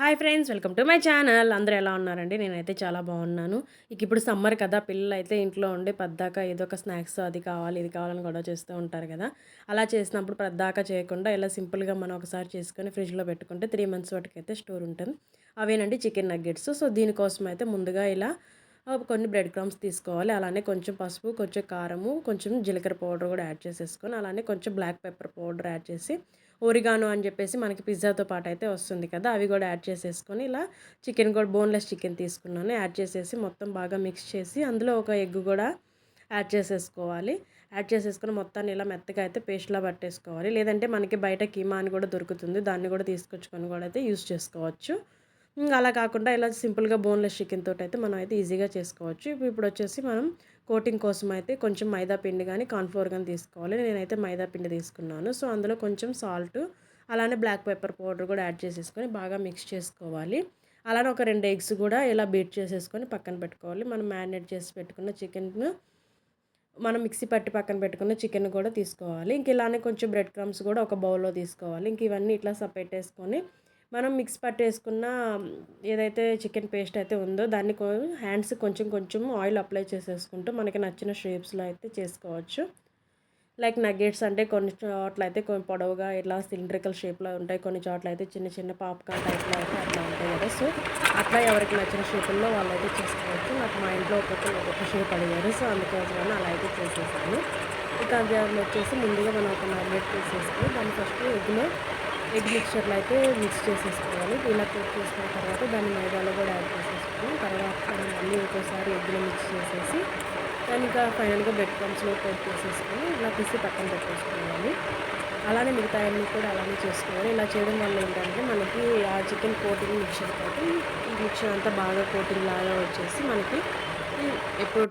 Hi friends welcome to my channel. అందరూ ఎలా ఉన్నారండి? నేనైతే చాలా బాగున్నాను. ఇక ఇప్పుడు సమ్మర్ కదా పిల్లలు అయితే ఇంట్లో ఉండి పద్దాక ఏదో ఒక స్నాక్స్ అది కావాలి ఇది కావాలని గొడవ చేస్తూ ఉంటారు కదా. అలా చేసినప్పుడు పద్దాక చేయకుండా ఇలా సింపుల్గా మనం ఒకసారి చేసుకొని ఫ్రిడ్జ్లో పెట్టుకుంటే త్రీ మంత్స్ వరకైతే స్టోర్ ఉంటుంది. అవేనండి చికెన్ నగ్గెట్స్. సో దీనికోసం అయితే ముందుగా ఇలా కొన్ని బ్రెడ్ క్రమ్స్ తీసుకోవాలి. అలానే కొంచెం పసుపు కొంచెం కారము కొంచెం జీలకర్ర పౌడర్ కూడా యాడ్ చేసేసుకొని అలానే కొంచెం బ్లాక్ పెప్పర్ పౌడర్ యాడ్ చేసి ఒరిగానో అని చెప్పేసి మనకి పిజ్జాతో పాటు అయితే వస్తుంది కదా అవి కూడా యాడ్ చేసేసుకొని ఇలా చికెన్ కూడా బోన్లెస్ చికెన్ తీసుకున్నాను. యాడ్ చేసేసి మొత్తం బాగా మిక్స్ చేసి అందులో ఒక ఎగ్ కూడా యాడ్ చేసేసుకోవాలి. యాడ్ చేసేసుకొని మొత్తాన్ని ఇలా మెత్తగా అయితే పేస్ట్లా పట్టేసుకోవాలి. లేదంటే మనకి బయట కీమా అని కూడా దొరుకుతుంది దాన్ని కూడా తీసుకొచ్చుకొని కూడా అయితే యూస్ చేసుకోవచ్చు. అలా కాకుండా ఇలా సింపుల్గా బోన్లెస్ చికెన్ తోటి అయితే మనం అయితే ఈజీగా చేసుకోవచ్చు. ఇప్పుడు వచ్చేసి మనం కోటింగ్ కోసం అయితే కొంచెం మైదా పిండి కానీ కార్న్ఫ్లోర్ కానీ తీసుకోవాలి. నేనైతే మైదా పిండి తీసుకున్నాను. సో అందులో కొంచెం సాల్ట్ అలానే బ్లాక్ పెప్పర్ పౌడర్ కూడా యాడ్ చేసేసుకొని బాగా మిక్స్ చేసుకోవాలి. అలానే ఒక రెండు ఎగ్స్ కూడా ఇలా బీట్ చేసేసుకొని పక్కన పెట్టుకోవాలి. మనం మ్యారినేట్ చేసి పెట్టుకున్న చికెన్ మనం మిక్సీ పట్టి పక్కన పెట్టుకున్న చికెన్ కూడా తీసుకోవాలి. ఇంక ఇలానే కొంచెం బ్రెడ్ క్రమ్స్ కూడా ఒక బౌల్లో తీసుకోవాలి. ఇంక ఇవన్నీ ఇట్లా సపరేట్ మనం మిక్స్ పట్టేసుకున్న ఏదైతే చికెన్ పేస్ట్ అయితే ఉందో దాన్ని హ్యాండ్స్ కొంచెం కొంచెం ఆయిల్ అప్లై చేసేసుకుంటూ మనకి నచ్చిన షేప్స్లో అయితే చేసుకోవచ్చు. లైక్ నగ్గెట్స్ అంటే కొన్ని చోట్ల అయితే కొన్ని పొడవుగా ఇట్లా సిలిండ్రికల్ షేప్లో ఉంటాయి. కొన్ని చోట్ల అయితే చిన్న చిన్న పాప్కార్న్ టైప్లో అయితే అట్లా ఉంటాయి కదా. సో అట్లా ఎవరికి నచ్చిన షేపుల్లో వాళ్ళు అయితే చేసుకోవచ్చు. నాకు మా ఇంట్లో ఒక్కొక్కరు ఒక్కొక్క షేప్ అడిగారు. సో అందుకోసం అలా అయితే చేసేసాను. ఇక అది వచ్చేసి ముందుగా మనం ఒక నగ్గెట్ తీసేసుకుని దాన్ని ఫస్ట్ ఎగ్లో ఎగ్ మిక్చర్లో అయితే మిక్స్ చేసేసుకోవాలి. ఇలా కుక్ చేసుకున్న తర్వాత దాన్ని మైదాలో కూడా యాడ్ చేసేసుకుని తర్వాత మళ్ళీ ఇంకోసారి ఎగ్లో మిక్స్ చేసేసి దాన్ని ఇంకా ఫైనల్గా బ్రెడ్ క్రమ్స్లో కోట్ చేసేసుకొని ఇలా తీసి పక్కన పెట్టేసుకోవాలి. అలానే మిగతా అన్నీ కూడా అలానే చేసుకోవాలి. ఇలా చేయడం వల్ల ఏంటంటే మనకి ఆ చికెన్ కోటింగ్ మిక్చర్ తోటి ఈ మిక్చర్ అంతా బాగా కోటింగ్ లాగా వచ్చేసి మనకి ఎప్పుడు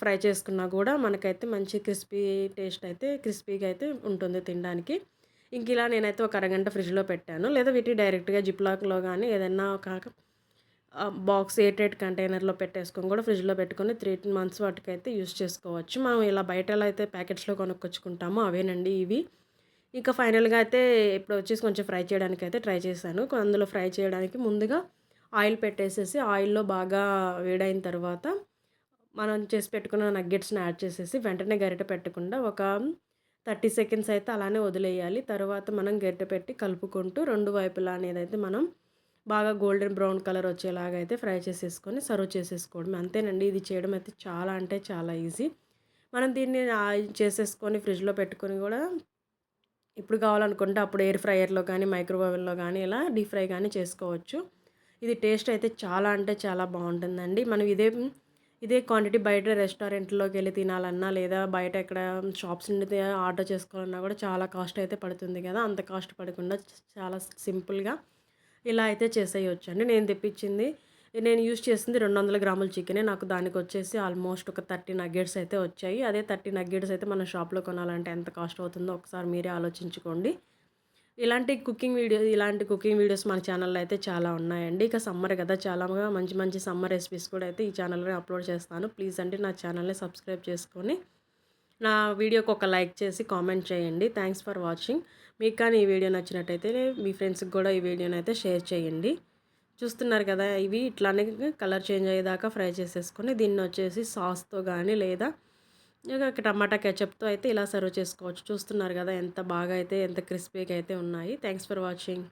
ఫ్రై చేసుకున్నా కూడా మనకైతే మంచి క్రిస్పీ టేస్ట్ అయితే క్రిస్పీగా అయితే ఉంటుంది తినడానికి. ఇంక ఇలా నేనైతే ఒక అరగంట ఫ్రిడ్జ్లో పెట్టాను. లేదా వీటి డైరెక్ట్గా జిప్లాక్లో కానీ ఏదైనా ఒక బాక్స్ ఎయిటెడ్ కంటైనర్లో పెట్టేసుకొని కూడా ఫ్రిడ్జ్లో పెట్టుకొని త్రీ మంత్స్ వాటికైతే యూస్ చేసుకోవచ్చు. మనం ఇలా బయటలో అయితే ప్యాకెట్స్లో కొనుక్కొచ్చుకుంటామో అవేనండి ఇవి. ఇంకా ఫైనల్గా అయితే ఇప్పుడు వచ్చేసి కొంచెం ఫ్రై చేయడానికి అయితే ట్రై చేశాను. అందులో ఫ్రై చేయడానికి ముందుగా ఆయిల్ పెట్టేసేసి ఆయిల్లో బాగా వేడైన తర్వాత మనం చేసి పెట్టుకున్న నగ్గెట్స్ని యాడ్ చేసేసి వెంటనే గరిట పెట్టకుండా ఒక థర్టీ సెకండ్స్ అయితే అలానే వదిలేయాలి. తర్వాత మనం గరిటె పెట్టి కలుపుకుంటూ రెండు వైపులా అనేది అయితే మనం బాగా గోల్డెన్ బ్రౌన్ కలర్ వచ్చేలాగా అయితే ఫ్రై చేసేసుకొని సర్వ్ చేసేసుకోవడం అంతేనండి ఇది చేయడం అయితే చాలా అంటే చాలా ఈజీ. మనం దీన్ని చేసేసుకొని ఫ్రిడ్జ్లో పెట్టుకొని కూడా ఇప్పుడు కావాలనుకుంటే అప్పుడు ఎయిర్ ఫ్రైయర్లో కానీ మైక్రోవేవ్లో కానీ ఇలా డీప్ ఫ్రై కానీ చేసుకోవచ్చు. ఇది టేస్ట్ అయితే చాలా అంటే చాలా బాగుంటుందండి. మనం ఇదే ఇదే క్వాంటిటీ బయట రెస్టారెంట్లోకి వెళ్ళి తినాలన్నా లేదా బయట ఎక్కడ షాప్స్ నుండి ఆర్డర్ చేసుకోవాలన్నా కూడా చాలా కాస్ట్ అయితే పడుతుంది కదా. అంత కాస్ట్ పడకుండా చాలా సింపుల్గా ఇలా అయితే చేసేయచ్చు అండి నేను తెప్పించింది నేను యూజ్ చేసింది రెండు వందల గ్రాముల చికెనే నాకు దానికి వచ్చేసి ఆల్మోస్ట్ ఒక థర్టీ నగ్గెట్స్ అయితే వచ్చాయి. అదే థర్టీ నగ్గెట్స్ అయితే మన షాప్లో కొనాలంటే ఎంత కాస్ట్ అవుతుందో ఒకసారి మీరే ఆలోచించుకోండి. ఇలాంటి కుకింగ్ వీడియో ఇలాంటి కుకింగ్ వీడియోస్ మన ఛానల్లో అయితే చాలా ఉన్నాయండి. ఇక సమ్మర్ కదా చాలా మంచి మంచి సమ్మర్ రెసిపీస్ కూడా అయితే ఈ ఛానల్లో అప్లోడ్ చేస్తాను. ప్లీజ్ అంటే నా ఛానల్ని సబ్స్క్రైబ్ చేసుకొని నా వీడియోకి ఒక లైక్ చేసి కామెంట్ చేయండి. థ్యాంక్స్ ఫర్ వాచింగ్ మీకు కానీ ఈ వీడియో నచ్చినట్టయితే మీ ఫ్రెండ్స్కి కూడా ఈ వీడియోని అయితే షేర్ చేయండి. చూస్తున్నారు కదా ఇవి ఇట్లానే కలర్ చేంజ్ అయ్యేదాకా ఫ్రై చేసేసుకొని దీన్ని వచ్చేసి సాస్తో కానీ లేదా ఇక టమాటా కెచప్తో అయితే ఇలా సర్వ్ చేసుకోవచ్చు. చూస్తున్నారు కదా ఎంత బాగా అయితే ఎంత క్రిస్పీగా అయితే ఉన్నాయి. Thanks for watching.